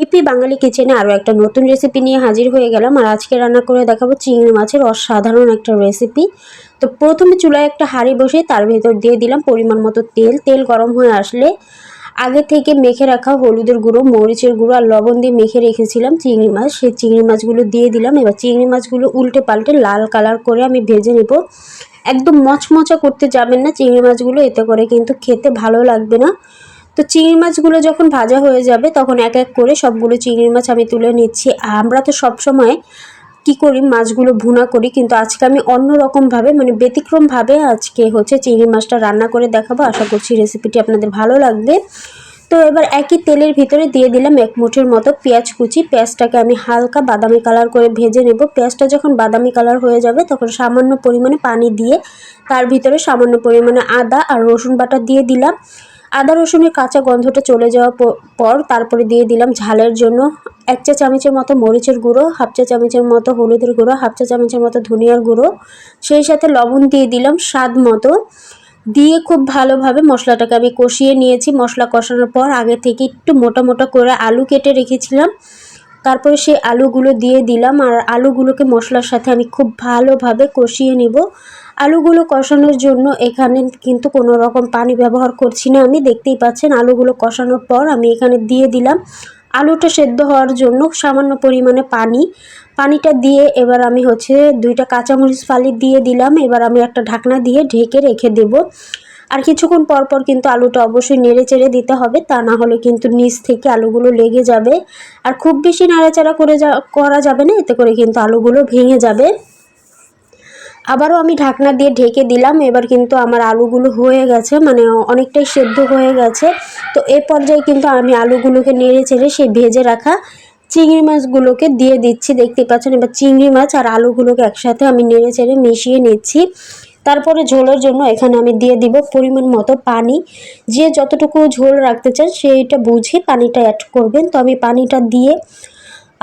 E P বাঙালি কিচেনে আরও একটা নতুন রেসিপি নিয়ে হাজির হয়ে গেলাম। আর আজকে রান্না করে দেখাবো চিংড়ি মাছের অসাধারণ একটা রেসিপি তো প্রথমে চুলায় একটা হাঁড়ি বসে তার ভেতর দিয়ে দিলাম পরিমাণ মতো তেল। তেল গরম হয়ে আসলে আগে থেকে মেখে রাখা হলুদের গুঁড়ো, মরিচের গুঁড়ো আর লবণ দিয়ে মেখে রেখেছিলাম চিংড়ি মাছ। সেই চিংড়ি মাছগুলো দিয়ে দিলাম। এবার চিংড়ি মাছগুলো উল্টে পাল্টে লাল কালার করে আমি ভেজে নেব। একদম মচমচা করতে যাবেন না চিংড়ি মাছগুলো, এতে করে কিন্তু খেতে ভালো লাগবে না। তো চিংড়ি মাছগুলো যখন ভাজা হয়ে যাবে, তখন এক এক করে সবগুলো চিংড়ি মাছ আমি তুলে নিচ্ছি। আমরা তো সব সময় কি করি, মাছগুলো ভুনা করি, কিন্তু আজকে আমি অন্য রকমভাবে মানে ব্যতিক্রমভাবে আজকে হচ্ছে চিংড়ি মাছটা রান্না করে দেখাবো। আশা করছি রেসিপিটি আপনাদের ভালো লাগবে। তো এবার একই তেলের ভিতরে দিয়ে দিলাম এক মুঠের মতো পেঁয়াজ কুচি। পেঁয়াজটাকে আমি হালকা বাদামি কালার করে ভেজে নেব। পেঁয়াজটা যখন বাদামি কালার হয়ে যাবে, তখন সামান্য পরিমাণে পানি দিয়ে, তার ভিতরে সামান্য পরিমাণে আদা আর রসুন বাটা দিয়ে দিলাম। আদা রসুনের কাঁচা গন্ধটা চলে যাওয়ার পর তারপরে দিয়ে দিলাম ঝালের জন্য এক চা চামচের মতো মরিচের গুঁড়ো, হাফ চা চামচের মতো হলুদের গুঁড়ো, হাফ চা চামচের মতো ধনিয়ার গুঁড়ো, সেই সাথে লবণ দিয়ে দিলাম স্বাদ মতো। দিয়ে খুব ভালোভাবে মশলাটাকে আমি কষিয়ে নিয়েছি। মশলা কষানোর পর আগে থেকে একটু মোটা মোটা করে আলু কেটে রেখেছিলাম। তারপরে সেই আলুগুলো দিয়ে দিলাম আর আলুগুলোকে মশলার সাথে আমি খুব ভালোভাবে কষিয়ে নিব। আলুগুলো কষানোর জন্য এখানে কিন্তু কোনো রকম পানি ব্যবহার করছি না আমি, দেখতেই পাচ্ছেন আলুগুলো কষানোর পর আমি এখানে দিয়ে দিলাম। আলুটা সেদ্ধ হওয়ার জন্য সামান্য পরিমাণে পানি। পানিটা দিয়ে এবার আমি হচ্ছে দুইটা কাঁচামরিচ ফালি দিয়ে দিলাম। এবার আমি একটা ঢাকনা দিয়ে ঢেকে রেখে দেব। আর কিছুক্ষণ পর পর কিন্তু আলুটা অবশ্যই নেড়ে চেড়ে দিতে হবে, তা না হলে কিন্তু নিচ থেকে আলুগুলো লেগে যাবে। আর খুব বেশি নাড়াচাড়া করে যা, করা যাবে না, এতে করে কিন্তু আলুগুলো ভেঙে যাবে। আবারও আমি ঢাকনা দিয়ে ঢেকে দিলাম, এবার কিন্তু আমার আলুগুলো হয়ে গেছে মানে অনেকটাই সেদ্ধ হয়ে গেছে। তো এ পর্যায়ে কিন্তু আমি আলুগুলোকে নেড়ে চেড়ে সেই ভেজে রাখা চিংড়ি মাছগুলোকে দিয়ে দিচ্ছি, দেখতে পাচ্ছেন? এবার চিংড়ি মাছ আর আলুগুলোকে একসাথে আমি নেড়ে চেড়ে মিশিয়ে নিচ্ছি। তারপরে ঝোলের জন্য এখানে আমি দিয়ে দিব পরিমাণ মতো পানি। যে যতটুকু ঝোল রাখতে চান সেইটা বুঝে পানিটা অ্যাড করবেন। তো আমি পানিটা দিয়ে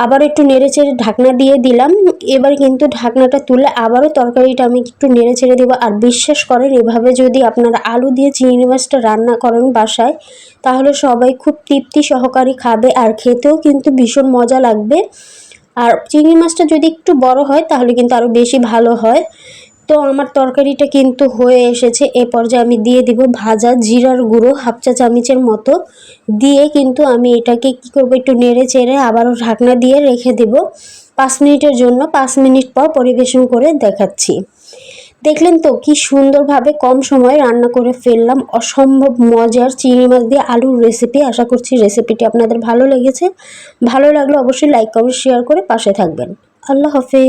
আবার একটু নেড়ে চেড়ে ঢাকনা দিয়ে দিলাম। এবার কিন্তু ঢাকনাটা তুলে আবারও তরকারিটা আমি একটু নেড়ে ছেড়ে দেবো। আর বিশ্বাস করেন, এভাবে যদি আপনারা আলু দিয়ে চিংড়ি মাছটা রান্না করেন বাসায়, তাহলে সবাই খুব তৃপ্তি সহকারে খাবে আর খেতেও কিন্তু ভীষণ মজা লাগবে। আর চিংড়ি মাছটা যদি একটু বড় হয়, তাহলে কিন্তু আরও বেশি ভালো হয়। তো আমার তরকারিটা কিন্তু হয়ে এসেছে। এ পর্যায়ে আমি দিয়ে দিব ভাজা জিরার গুঁড়ো, হাফ চা চামিচের মতো। দিয়ে কিন্তু আমি এটাকে কি করব, একটু নেড়ে চেড়ে আবারও ঢাকনা দিয়ে রেখে দেব। পাঁচ মিনিটের জন্য, পাঁচ মিনিট পর পরিবেশন করে দেখাচ্ছি। দেখলেন তো কি সুন্দরভাবে কম সময়ে রান্না করে ফেললাম। অসম্ভব মজার চিংড়ি মাছ দিয়ে আলুর রেসিপি আশা করছি রেসিপিটি আপনাদের ভালো লেগেছে। ভালো লাগলে অবশ্যই লাইক কমেন্ট শেয়ার করে পাশে থাকবেন। আল্লাহ হাফেজ।